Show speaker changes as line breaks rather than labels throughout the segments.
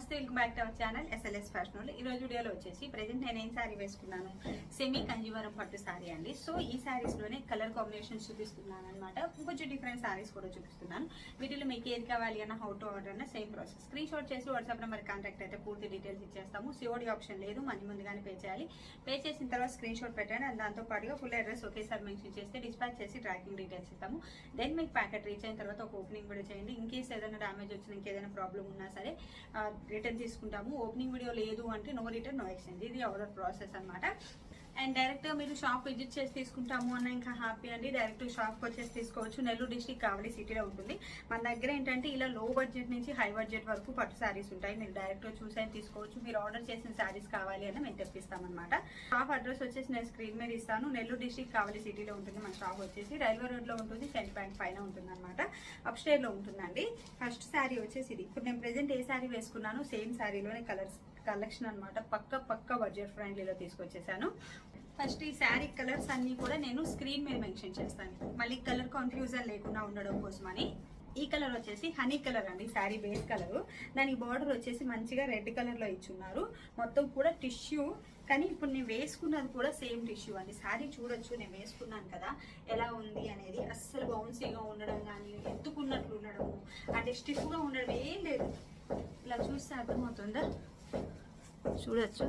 నమస్తే welcome back to our channel SLS fashion ఈ రోజు వీడియోలో వచ్చేసి ప్రజెంట్ నేను ఏం శారీ వేసుకున్నాను? సెమీ కంజీవరం పట్టు శారీ అండి. సో ఈ శారీస్లోనే కలర్ కాంబినేషన్ చూపిస్తున్నాను అనమాట కొంచెం డిఫరెంట్ శారీస్ కూడా చూపిస్తున్నాను. వీటిలో మీకు ఏది కావాలి అన్న హౌ టు ఆర్డర్ అన్న సేమ్ ప్రాసెస్ స్క్రీన్ షాట్ చేసి వాట్సాప్ నెంబర్ కాంటాక్ట్ అయితే పూర్తి డీటెయిల్స్ ఇచ్చేస్తాము. సిఓడి ఆప్షన్ లేదు మనీ ముందుగానే పే చేయాలి. పే చేసిన తర్వాత స్క్రీన్ షాట్ పెట్టండి. అండ్ దాంతో పాటుగా ఫుల్ అడ్రస్ ఒకేసారి మెన్షన్ చేస్తే డిస్పాచ్ చేసి ట్రాకింగ్ డీటెయిల్స్ ఇస్తాము. దెన్ మీకు ప్యాకెట్ రీచ్ అయిన తర్వాత ఒక ఓపెనింగ్ కూడా చేయండి. ఇన్ కేస్ ఏదైనా డ్యామేజ్ వచ్చిన ఇంకేదైనా ప్రాబ్లం ఉన్నా సరే రిటర్న్ తీసుకుంటాము. ఓపెనింగ్ వీడియో లేదు అంటే నో రిటర్న్ నో ఎక్స్చేంజ్ ఇది ఆర్డర్ ప్రాసెస్ అన్నమాట. అండ్ డైరెక్ట్గా మీరు షాప్ విజిట్ చేసి తీసుకుంటాము అన్న ఇంకా హ్యాపీ అండి. డైరెక్ట్ షాప్ వచ్చేసి తీసుకోవచ్చు. నెల్లూరు డిస్టిక్ కావలి సిటీలో ఉంటుంది. మన దగ్గర ఏంటంటే ఇలా లో బడ్జెట్ నుంచి హై బడ్జెట్ వరకు పట్టు శారీస్ ఉంటాయి. మీరు డైరెక్ట్గా చూసి అయినా తీసుకోవచ్చు. మీరు ఆర్డర్ చేసిన శారీస్ కావాలి అని మేము తెప్పిస్తామన్నమాట. షాప్ అడ్రస్ వచ్చేసి నేను స్క్రీన్ మీద ఇస్తాను. నెల్లూరు డిస్టిక్ కావలి సిటీలో ఉంటుంది. మన షాప్ వచ్చేసి రైల్వే రోడ్లో ఉంటుంది. సెంట్ బ్యాంక్ పైన ఉంటుంది అనమాట అప్లో ఉంటుందండి. ఫస్ట్ శారీ వచ్చేసి ఇది. ఇప్పుడు నేను ప్రెసెంట్ ఏ శారీ వేసుకున్నాను సేమ్ శారీలోనే కలర్స్ కలెక్షన్ అనమాట పక్క పక్క బడ్జెట్ ఫ్రెండ్లీలో తీసుకొచ్చేసాను. ఫస్ట్ ఈ శారీ కలర్స్ అన్ని కూడా నేను స్క్రీన్ మీద మెన్షన్ చేస్తాను. మళ్ళీ కలర్ కన్ఫ్యూజన్ లేకుండా ఉండడం కోసమని. ఈ కలర్ వచ్చేసి హనీ కలర్ అండి శారీ బేస్ కలర్. దానికి బార్డర్ వచ్చేసి మంచిగా రెడ్ కలర్లో ఇచ్చున్నారు. మొత్తం కూడా టిష్యూ కానీ ఇప్పుడు నేను వేసుకున్నది కూడా సేమ్ టిష్యూ అండి. శారీ చూడొచ్చు నేను వేసుకున్నాను కదా. ఎలా ఉంది అనేది అస్సలు బౌన్సీగా ఉండడం కానీ ఎత్తుకున్నట్లు ఉండడము అంటే స్టిఫ్గా ఉండడం ఏం లేదు. ఇలా చూస్తే అర్థమవుతుందా? చూడొచ్చు.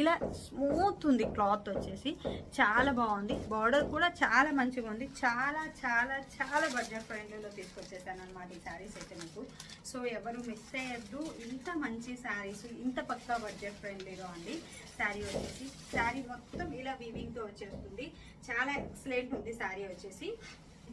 ఇలా స్మూత్ ఉంది క్లాత్ వచ్చేసి. చాలా బాగుంది. బార్డర్ కూడా చాలా మంచిగా ఉంది. చాలా చాలా చాలా బడ్జెట్ ఫ్రెండ్లీలో తీసుకొచ్చేసాను అనమాట ఈ శారీస్ అయితే మీకు సో ఎవరు మిస్ అయ్యద్దు. ఇంత మంచి శారీస్ ఇంత పక్కా బడ్జెట్ ఫ్రెండ్లీలో అండి శారీ వచ్చేసి శారీ మొత్తం ఇలా వీవింగ్తో వచ్చేస్తుంది. చాలా ఎక్సలెంట్ ఉంది శారీ వచ్చేసి.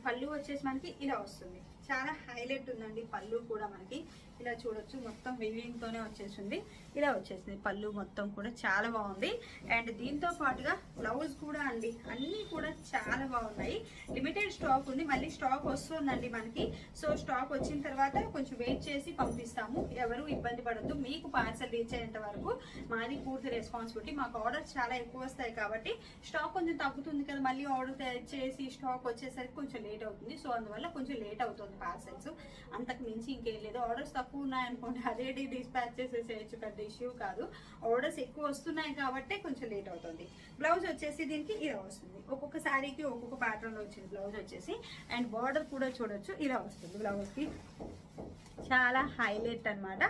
పళ్ళు వచ్చేసి మనకి ఇలా వస్తుంది. చాలా హైలైట్ ఉందండి పళ్ళు కూడా మనకి. ఇలా చూడొచ్చు. మొత్తం వీవింగ్ తోనే వచ్చేసింది. ఇలా వచ్చేసింది. పళ్ళు మొత్తం కూడా చాలా బాగుంది. అండ్ దీంతో పాటుగా బ్లౌజ్ కూడా అండి. అన్నీ కూడా చాలా బాగున్నాయి. లిమిటెడ్ స్టాక్ ఉంది. మళ్ళీ స్టాక్ వస్తుందండి మనకి. సో స్టాక్ వచ్చిన తర్వాత కొంచెం వెయిట్ చేసి పంపిస్తాము. ఎవరు ఇబ్బంది పడద్దు. మీకు పార్సల్ రీచ్ అయ్యేంత వరకు మాది పూర్తి రెస్పాన్సిబిలిటీ మాకు ఆర్డర్స్ చాలా ఎక్కువ వస్తాయి కాబట్టి స్టాక్ కొంచెం తగ్గుతుంది కదా. మళ్ళీ ఆర్డర్ చేసి స్టాక్ వచ్చేసరికి కొంచెం లేట్ అవుతుంది. సో అందువల్ల కొంచెం లేట్ అవుతుంది పార్సల్స్ అంతకు మించి ఇంకేం లేదు. ఆర్డర్స్ తక్కువ ఉన్నాయనుకోండి అదే డిస్పాచ్ చేసేసేయచ్చు పెద్ద ఇష్యూ కాదు. ఆర్డర్స్ ఎక్కువ వస్తున్నాయి కాబట్టి కొంచెం లేట్ అవుతుంది. బ్లౌజ్ వచ్చేసి దీనికి ఇలా వస్తుంది. ఒక్కొక్క శారీకి ఒక్కొక్క ప్యాటర్న్లో వచ్చింది బ్లౌజ్ వచ్చేసి అండ్ బార్డర్ కూడా చూడొచ్చు ఇలా వస్తుంది బ్లౌజ్కి చాలా హైలైట్ అన్నమాట.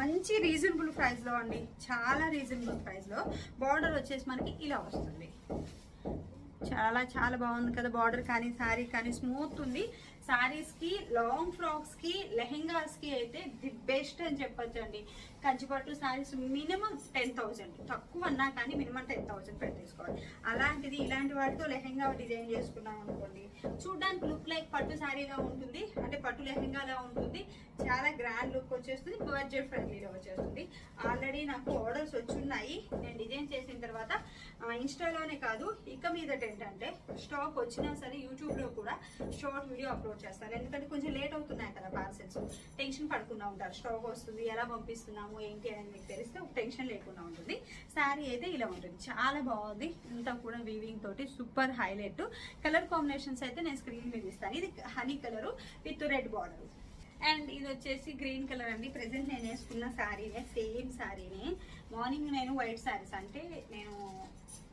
మంచి రీజనబుల్ ప్రైస్లో అండి. చాలా రీజనబుల్ ప్రైస్లో బార్డర్ వచ్చేసి మనకి ఇలా వస్తుంది. చాలా చాలా బాగుంది కదా బార్డర్. కానీ శారీ కానీ స్మూత్ ఉంది. సారీస్కి లాంగ్ ఫ్రాక్స్కి లెహెంగాస్కి అయితే ది బెస్ట్ అని చెప్పొచ్చండి. Kanchipattu saris minimum ten thousand తక్కువ అన్నా కానీ మినిమం టెన్ థౌసండ్ పెట్టేసుకోవాలి. అలాంటిది ఇలాంటి వాటితో లెహెంగా డిజైన్ చేసుకున్నాం అనుకోండి చూడడానికి లుక్ లైక్ పట్టు సారీగా ఉంటుంది. అంటే పట్టు లెహెంగాలా ఉంటుంది. చాలా గ్రాండ్ లుక్ వచ్చేస్తుంది. బడ్జెట్ ఫ్రెండ్లీగా వచ్చేస్తుంది. ఆల్రెడీ నాకు ఆర్డర్స్ వచ్చున్నాయి. నేను డిజైన్ చేసిన తర్వాత ఇన్స్టాలోనే కాదు ఇక మీదట ఏంటంటే స్టాక్ వచ్చినా సరే యూట్యూబ్లో కూడా షార్ట్ వీడియో అప్లోడ్ చేస్తాను. ఎందుకంటే కొంచెం లేట్ అవుతున్నాయి కదా పార్సెల్స్ టెన్షన్ పడుకున్నా ఉంటారు. స్టాక్ వస్తుంది ఎలా పంపిస్తున్నాము ఏంటి అని మీకు తెలిస్తే టెన్షన్ లేకుండా ఉంటుంది. శారీ అయితే ఇలా ఉంటుంది. చాలా బాగుంది. ఇంత కూడా వీవింగ్ తోటి సూపర్ హైలైట్. కలర్ కాంబినేషన్స్ అయితే నేను స్క్రీన్ మీద ఇస్తాను. ఇది honey colour with red border and ఇది వచ్చేసి గ్రీన్ కలర్ అండి. ప్రజెంట్ నేను వేసుకున్న శారీనే సేమ్ శారీనే మార్నింగ్ నేను వైట్ శారీస్ అంటే నేను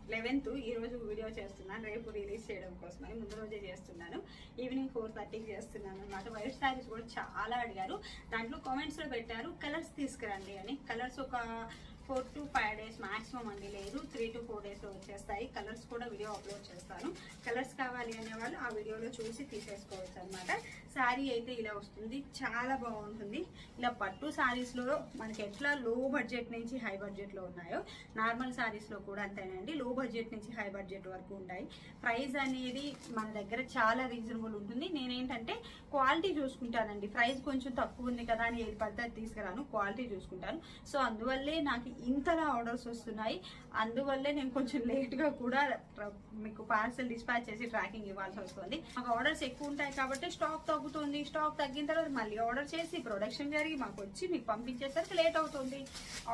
లెవెన్త్ ఈరోజు వీడియో చేస్తున్నాను. రేపు రిలీజ్ చేయడం కోసమని ముందు రోజే చేస్తున్నాను. ఈవినింగ్ ఫోర్ థర్టీకి చేస్తున్నాను అనమాట వైట్ శారీస్ కూడా చాలా అడిగారు. దాంట్లో కామెంట్స్లో పెట్టారు. కలర్స్ తీసుకురండి అని. కలర్స్ ఒక four to five days maximum అండి లేదు. త్రీ టు ఫోర్ డేస్లో వచ్చేస్తాయి. కలర్స్ కూడా వీడియో అప్లోడ్ చేస్తాను. కలర్స్ కావాలి అనే వాళ్ళు ఆ వీడియోలో చూసి తీసేసుకోవచ్చు అనమాట శారీ అయితే ఇలా వస్తుంది. చాలా బాగుంటుంది. ఇలా పట్టు శారీస్లో మనకి ఎట్లా లో బడ్జెట్ నుంచి హై బడ్జెట్లో ఉన్నాయో నార్మల్ శారీస్లో కూడా అంతేనండి. లో బడ్జెట్ నుంచి హై బడ్జెట్ వరకు ఉంటాయి. ప్రైస్ అనేది మన దగ్గర చాలా రీజనబుల్ ఉంటుంది. నేనేంటంటే క్వాలిటీ చూసుకుంటానండి. ప్రైస్ కొంచెం తక్కువ ఉంది కదా అని ఏది పడితే అది తీసుకురాను. క్వాలిటీ చూసుకుంటాను. సో అందువల్లే నాకు ఇంతలా ఆర్డర్స్ వస్తున్నాయి. అందువల్లే నేను కొంచెం లేట్గా కూడా మీకు పార్సల్ డిస్పాచ్ చేసి ట్రాకింగ్ ఇవ్వాల్సి వస్తుంది. మాకు ఆర్డర్స్ ఎక్కువ ఉంటాయి కాబట్టి స్టాక్ తగ్గుతుంది. స్టాక్ తగ్గిన తర్వాత మళ్ళీ ఆర్డర్ చేసి ప్రొడక్షన్ జరిగి మాకు వచ్చి మీకు పంపించేసరికి లేట్ అవుతుంది.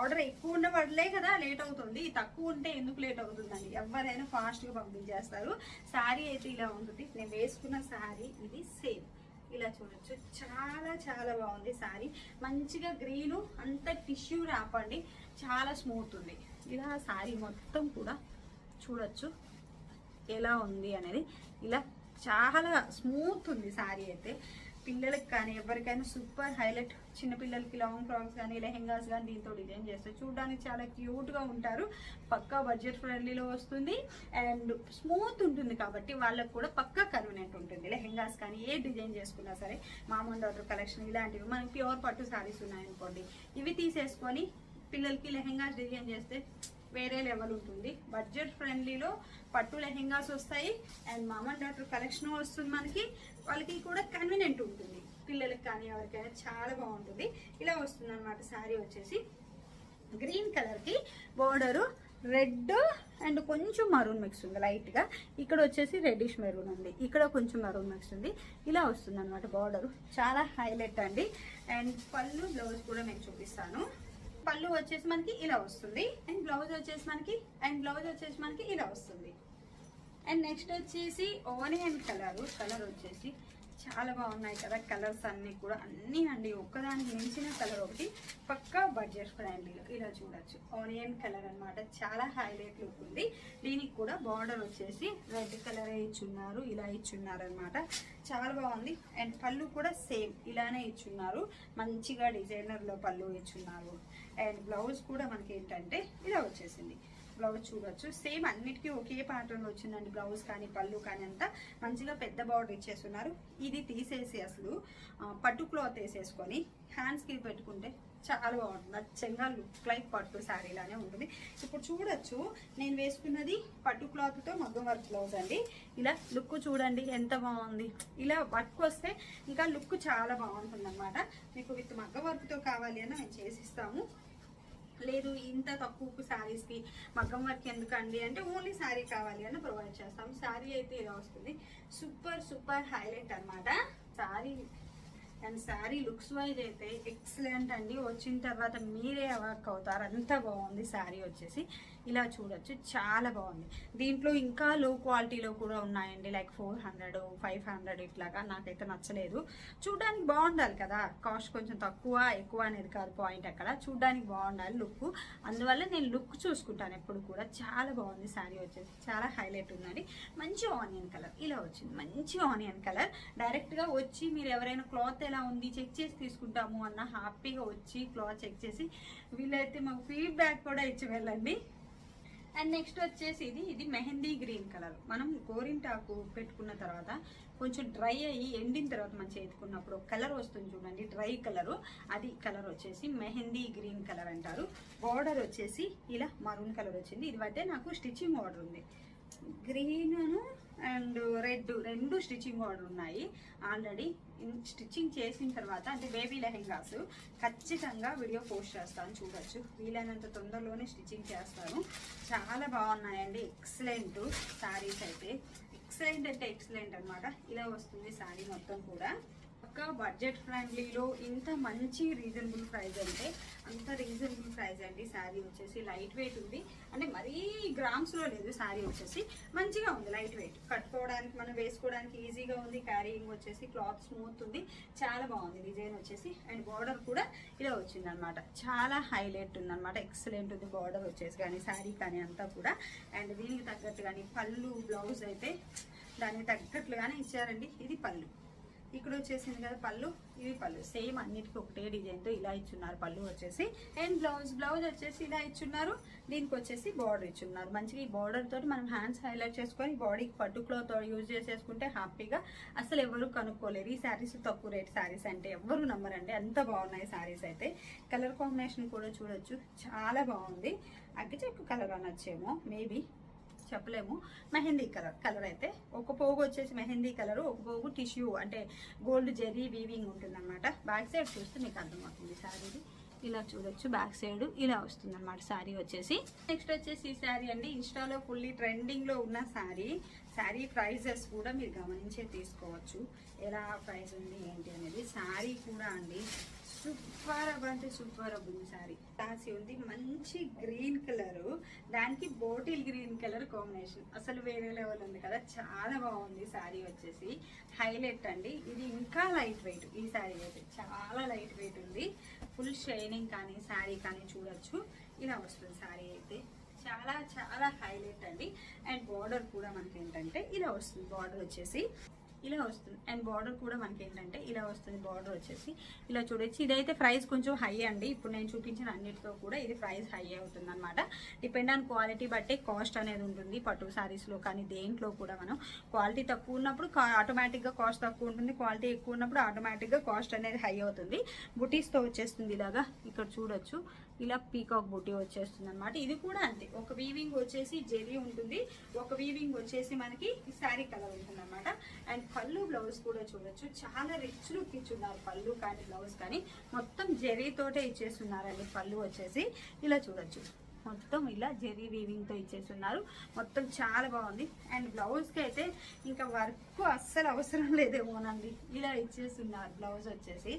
ఆర్డర్ ఎక్కువ ఉన్న పడలే కదా లేట్ అవుతుంది. తక్కువ ఉంటే ఎందుకు లేట్ అవుతుందండి? ఎవరైనా ఫాస్ట్గా పంపించేస్తారు. శారీ అయితే ఇలా ఉంటుంది. నేను వేసుకున్న శారీ ఇది సేమ్. ఇలా చూడొచ్చు. చాలా చాలా బాగుంది శారీ. మంచిగా గ్రీను అంత టిష్యూ రాపండి చాలా స్మూత్ ఉంది. ఇలా శారీ మొత్తం కూడా చూడొచ్చు. ఎలా ఉంది అనేది. ఇలా చాలా స్మూత్ ఉంది శారీ అయితే. పిల్లలకి కానీ ఎవరికైనా సూపర్ హైలైట్ చిన్న పిల్లలకి లాంగ్ ఫ్రాక్స్ కానీ లెహెంగాస్ కానీ దీంతో డిజైన్ చేస్తే చూడడానికి చాలా క్యూట్గా ఉంటారు. పక్కా బడ్జెట్ ఫ్రెండ్లీలో వస్తుంది. అండ్ స్మూత్ ఉంటుంది కాబట్టి వాళ్ళకు కూడా పక్కా కన్వీనియంట్ ఉంటుంది. లెహెంగాస్ కానీ ఏ డిజైన్ చేసుకున్నా సరే మామూలు డాటర్ కలెక్షన్ ఇలాంటివి. మనకి ప్యూర్ పట్టు శారీస్ ఉన్నాయనుకోండి ఇవి తీసేసుకొని పిల్లలకి లెహెంగాస్ డిజైన్ చేస్తే వేరే లెవెల్ ఉంటుంది. బడ్జెట్ ఫ్రెండ్లీలో పట్టు లెహెంగాస్ వస్తాయి. అండ్ మామ డాక్టర్ కలెక్షన్ వస్తుంది మనకి. వాళ్ళకి కూడా కన్వీనియంట్ ఉంటుంది. పిల్లలకి కానీ ఎవరికైనా చాలా బాగుంటుంది. ఇలా వస్తుంది అనమాట శారీ వచ్చేసి. గ్రీన్ కలర్కి బోర్డరు రెడ్ అండ్ కొంచెం మరూన్ మిక్స్ ఉంది లైట్గా ఇక్కడ వచ్చేసి రెడ్డిష్ మెరూన్ ఉంది. ఇక్కడ కొంచెం మరూన్ మిక్స్ ఉంది. ఇలా వస్తుంది అనమాట బార్డర్ చాలా హైలైట్ అండి. అండ్ పళ్ళు బ్లౌజ్ కూడా నేను చూపిస్తాను. పళ్ళు వచ్చేసి మనకి ఇలా వస్తుంది. అండ్ బ్లౌజ్ వచ్చేసి మనకి అండ్ బ్లౌజ్ వచ్చేసి మనకి ఇలా వస్తుంది. అండ్ నెక్స్ట్ వచ్చేసి ఓనియన్ కలర్ కలర్ వచ్చేసి చాలా బాగున్నాయి కదా కలర్స్ అన్నీ కూడా. అన్నీ అండి ఒక్కదానికి మించిన కలర్ ఒకటి. పక్కా బడ్జెట్ ఫ్రెండ్లీలో ఇలా చూడొచ్చు. ఆనియన్ కలర్ అన్నమాట. చాలా హైలైట్ లుక్ ఉంది. దీనికి కూడా బార్డర్ వచ్చేసి రెడ్ కలరే ఇచ్చున్నారు ఇలా ఇచ్చున్నారు అనమాట చాలా బాగుంది. అండ్ పళ్ళు కూడా సేమ్ ఇలానే ఇచ్చున్నారు. మంచిగా డిజైనర్లో పళ్ళు ఇచ్చున్నారు. అండ్ బ్లౌజ్ కూడా మనకి ఏంటంటే ఇలా వచ్చేసింది. బ్లౌజ్ చూడొచ్చు. సేమ్ అన్నిటికీ ఒకే ప్యాటర్న్ వచ్చిందండి బ్లౌజ్ కానీ పళ్ళు కానీ అంతా. మంచిగా పెద్ద బార్డర్ ఇచ్చేస్తున్నారు. ఇది తీసేసి అసలు పట్టు క్లాత్ వేసేసుకొని హ్యాండ్స్కి పెట్టుకుంటే చాలా బాగుంటుంది. అచ్చంగా లుక్ లైక్ పట్టు శారీలానే ఉంటుంది. ఇప్పుడు చూడొచ్చు నేను వేసుకున్నది పట్టు క్లాత్తో మగ్గం వర్క్ బ్లౌజ్ అండి. ఇలా లుక్ చూడండి ఎంత బాగుంది. ఇలా వర్క్ వస్తే ఇంకా లుక్ చాలా బాగుంటుంది అనమాట మీకు విత్ మగ్గ వర్క్తో కావాలి అని మేము చేసిస్తాము. లేదు ఇంత తక్కువకు శారీస్కి మగ్గం వర్క్ ఎందుకండి? అంటే ఓన్లీ శారీ కావాలి అని ప్రొవైడ్ చేస్తాం. శారీ అయితే ఇలా వస్తుంది. సూపర్ సూపర్ హైలైట్ అన్నమాట. Sari and sari looks wise అయితే ఎక్సలెంట్ అండి. వచ్చిన తర్వాత మీరే వర్క్ అవుతారు. అంత బాగుంది శారీ వచ్చేసి. ఇలా చూడొచ్చు. చాలా బాగుంది. దీంట్లో ఇంకా లో క్వాలిటీలో కూడా ఉన్నాయండి. Like four hundred five hundred ఇట్లాగా నాకైతే నచ్చలేదు. చూడడానికి బాగుండాలి కదా. కాస్ట్ కొంచెం తక్కువ ఎక్కువ అనేది కాదు పాయింట్ అక్కడ. చూడడానికి బాగుండాలి లుక్. అందువల్ల నేను లుక్ చూసుకుంటాను ఎప్పుడు కూడా. చాలా బాగుంది శారీ వచ్చేసి. చాలా హైలైట్ ఉందండి. మంచి ఆనియన్ కలర్. ఇలా వచ్చింది. మంచి ఆనియన్ కలర్. డైరెక్ట్గా వచ్చి మీరు ఎవరైనా క్లాత్ ఎలా ఉంది చెక్ చేసి తీసుకుంటాము అన్న హ్యాపీగా వచ్చి క్లాత్ చెక్ చేసి వీలైతే మాకు ఫీడ్బ్యాక్ కూడా ఇచ్చి వెళ్ళండి. అండ్ నెక్స్ట్ వచ్చేసి ఇది ఇది మెహందీ గ్రీన్ కలర్ మనం గోరింటాకు పెట్టుకున్న తర్వాత కొంచెం డ్రై అయ్యి ఎండిన తర్వాత మనం చేతుకున్నప్పుడు కలర్ వస్తుంది చూడండి డ్రై కలరు అది కలర్ వచ్చేసి మెహందీ గ్రీన్ కలర్ అంటారు. బార్డర్ వచ్చేసి ఇలా మరూన్ కలర్ వచ్చింది. ఇది అయితే నాకు స్టిచ్చింగ్ ఆర్డర్ ఉంది. గ్రీన్ అండ్ రెడ్ రెండు స్టిచ్చింగ్ ఆర్డర్ ఉన్నాయి. ఆల్రెడీ స్టిచ్చింగ్ చేసిన తర్వాత అంటే బేబీ లెహెంగాస్ ఖచ్చితంగా వీడియో పోస్ట్ చేస్తాను చూడొచ్చు. వీలైనంత తొందరలోనే స్టిచ్చింగ్ చేస్తాను. చాలా బాగున్నాయండి. ఎక్సలెంట్ శారీస్ అయితే. ఎక్సలెంట్ అంటే ఎక్సలెంట్ అనమాట ఇలా వస్తుంది శారీ మొత్తం కూడా. పక్కా బడ్జెట్ ఫ్రెండ్లీలో ఇంత మంచి రీజనబుల్ ప్రైస్ అంటే అంత రీజనబుల్ ప్రైస్ అండి శారీ వచ్చేసి. లైట్ వెయిట్ ఉంది. అంటే మరీ గ్రామ్స్లో లేదు శారీ వచ్చేసి. మంచిగా ఉంది లైట్ వెయిట్ కట్టుకోవడానికి మనం వేసుకోవడానికి ఈజీగా ఉంది. క్యారీయింగ్ వచ్చేసి క్లాత్ స్మూత్ ఉంది. చాలా బాగుంది డిజైన్ వచ్చేసి. అండ్ బార్డర్ కూడా ఇలా వచ్చింది అనమాట చాలా హైలైట్ ఉంది అనమాట ఎక్సలెంట్ ఉంది బార్డర్ వచ్చేసి కానీ శారీ కానీ అంతా కూడా. అండ్ దీనికి తగ్గట్టు కానీ పళ్ళు బ్లౌజ్ అయితే దానికి తగ్గట్లుగానే ఇచ్చారండి. ఇది పళ్ళు. ఇక్కడ వచ్చేసింది కదా పళ్ళు. ఇవి పళ్ళు. సేమ్ అన్నిటికీ ఒకటే డిజైన్తో ఇలా ఇచ్చున్నారు. పళ్ళు వచ్చేసి. అండ్ బ్లౌజ్ బ్లౌజ్ వచ్చేసి ఇలా ఇచ్చున్నారు. దీనికి వచ్చేసి బార్డర్ ఇచ్చున్నారు. మంచిగా ఈ బార్డర్ తోటి మనం హ్యాండ్స్ హైలైట్ చేసుకొని బాడీకి పట్టు క్లాత్ యూజ్ చేసేసుకుంటే హ్యాపీగా అసలు ఎవరు కనుక్కోలేరు. ఈ శారీస్ తక్కువ రేట్ శారీస్ అంటే ఎవరు నమ్మరండి. అంత బాగున్నాయి శారీస్ అయితే. కలర్ కాంబినేషన్ కూడా చూడొచ్చు. చాలా బాగుంది. అగ్గిచెక్కు కలర్ అనొచ్చేమో. మేబీ చెప్పలేము. మెహందీ కలర్ కలర్ అయితే. ఒక పోగు వచ్చేసి మెహందీ కలర్ ఒక పోగు టిష్యూ అంటే గోల్డ్ జెర్రీ వీవింగ్ ఉంటుంది అనమాట బ్యాక్ సైడ్ చూస్తే మీకు అర్థమవుతుంది శారీది ఇలా చూడొచ్చు బ్యాక్ సైడ్ ఇలా వస్తుంది అనమాట శారీ వచ్చేసి. నెక్స్ట్ వచ్చేసి ఈ శారీ అండి. ఇన్స్టాలో ఫుల్లీ ట్రెండింగ్లో ఉన్న శారీ. శారీ ప్రైజెస్ కూడా మీరు గమనించే తీసుకోవచ్చు. ఎలా ప్రైస్ ఉంది ఏంటి అనేది. శారీ కూడా అండి. సూపర్ అంటే సూపర్ ఉంది సారీ. రాసి ఉంది. మంచి గ్రీన్ కలర్. దానికి బాటిల్ గ్రీన్ కలర్ కాంబినేషన్. అసలు వేరే లెవెల్ ఉంది కదా. చాలా బాగుంది సారీ వచ్చేసి. హైలైట్ అండి. ఇది ఇంకా లైట్ వెయిట్. ఈ సారీ అయితే చాలా లైట్ వెయిట్ ఉంది. ఫుల్ షైనింగ్ కానీ సారీ కానీ చూడొచ్చు. ఇలా వస్తుంది సారీ అయితే. చాలా చాలా హైలైట్ అండి. అండ్ బార్డర్ కూడా మనకి ఏంటంటే ఇలా వస్తుంది బార్డర్ వచ్చేసి. ఇలా వస్తుంది. అండ్ బార్డర్ కూడా మనకి ఏంటంటే ఇలా వస్తుంది బార్డర్ వచ్చేసి. ఇలా చూడొచ్చు. ఇదైతే ప్రైస్ కొంచెం హై అండి. ఇప్పుడు నేను చూపించిన అన్నిటితో కూడా ఇది ప్రైస్ హై అవుతుంది అనమాట డిపెండ్ ఆన్ క్వాలిటీ బట్టే కాస్ట్ అనేది ఉంటుంది. పట్టు శారీస్లో కానీ దేంట్లో కూడా మనం క్వాలిటీ తక్కువ ఉన్నప్పుడు ఆటోమేటిక్గా కాస్ట్ తక్కువ ఉంటుంది. క్వాలిటీ ఎక్కువ ఉన్నప్పుడు ఆటోమేటిక్గా కాస్ట్ అనేది హై అవుతుంది. బుటీస్తో వచ్చేస్తుంది ఇలాగా. ఇక్కడ చూడొచ్చు. ఇలా పీకాక్ బుట్టి వచ్చేస్తుంది అనమాట ఇది కూడా అంతే. ఒక వీవింగ్ వచ్చేసి జెరీ ఉంటుంది. ఒక వీవింగ్ వచ్చేసి మనకి శారీ కలర్ ఉంటుంది అనమాట అండ్ పళ్ళు బ్లౌజ్ కూడా చూడొచ్చు. చాలా రిచ్ లుక్ ఇచ్చున్నారు పళ్ళు కానీ బ్లౌజ్ కానీ. మొత్తం జెరీతోటే ఇచ్చేస్తున్నారండి పళ్ళు వచ్చేసి. ఇలా చూడొచ్చు. మొత్తం ఇలా జెరీ వీవింగ్తో ఇచ్చేస్తున్నారు. మొత్తం చాలా బాగుంది. అండ్ బ్లౌజ్కి అయితే ఇంకా వర్క్ అస్సలు అవసరం లేదేమోనండి. ఇలా ఇచ్చేస్తున్నారు బ్లౌజ్ వచ్చేసి.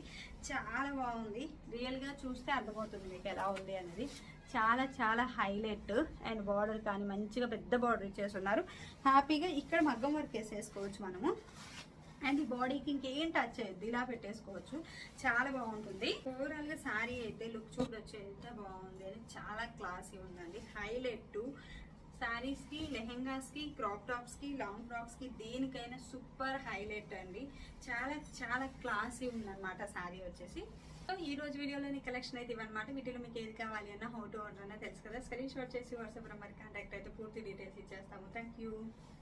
చాలా బాగుంది. రియల్గా చూస్తే అర్థమవుతుంది మీకు ఎలా ఉంది అనేది. చాలా చాలా హైలైట్. అండ్ బార్డర్ కానీ మంచిగా పెద్ద బార్డర్ ఇచ్చేస్తున్నారు. హ్యాపీగా ఇక్కడ మగ్గం వర్క్ వేసేసుకోవచ్చు మనము. అండ్ ఈ బాడీకి ఇంకేం టచ్ అయ్యద్దు ఇలా పెట్టేసుకోవచ్చు. చాలా బాగుంటుంది. ఓవరాల్గా సారీ అయితే లుక్ చూడొచ్చు ఎంత బాగుంది అని చాలా క్లాసీ ఉందండి. హైలైట్ సారీస్కి లెహెంగాస్కి క్రాప్ టాప్స్కి లాంగ్ ఫ్రాక్స్కి దేనికైనా సూపర్ హైలైట్ అండి. చాలా చాలా క్లాసీ ఉందన్నమాట సారీ వచ్చేసి. సో ఈ రోజు వీడియోలోని కలెక్షన్ అయితే ఇవన్నమాట వీటిలో మీకు ఏది కావాలి అన్న హౌ టు ఆర్డర్ అన్న తెలుసు కదా. స్క్రీన్ షాట్ చేసి వాట్సాప్ నెంబర్ కాంటాక్ట్ అయితే పూర్తి డీటెయిల్స్ ఇచ్చేస్తాము. Thank you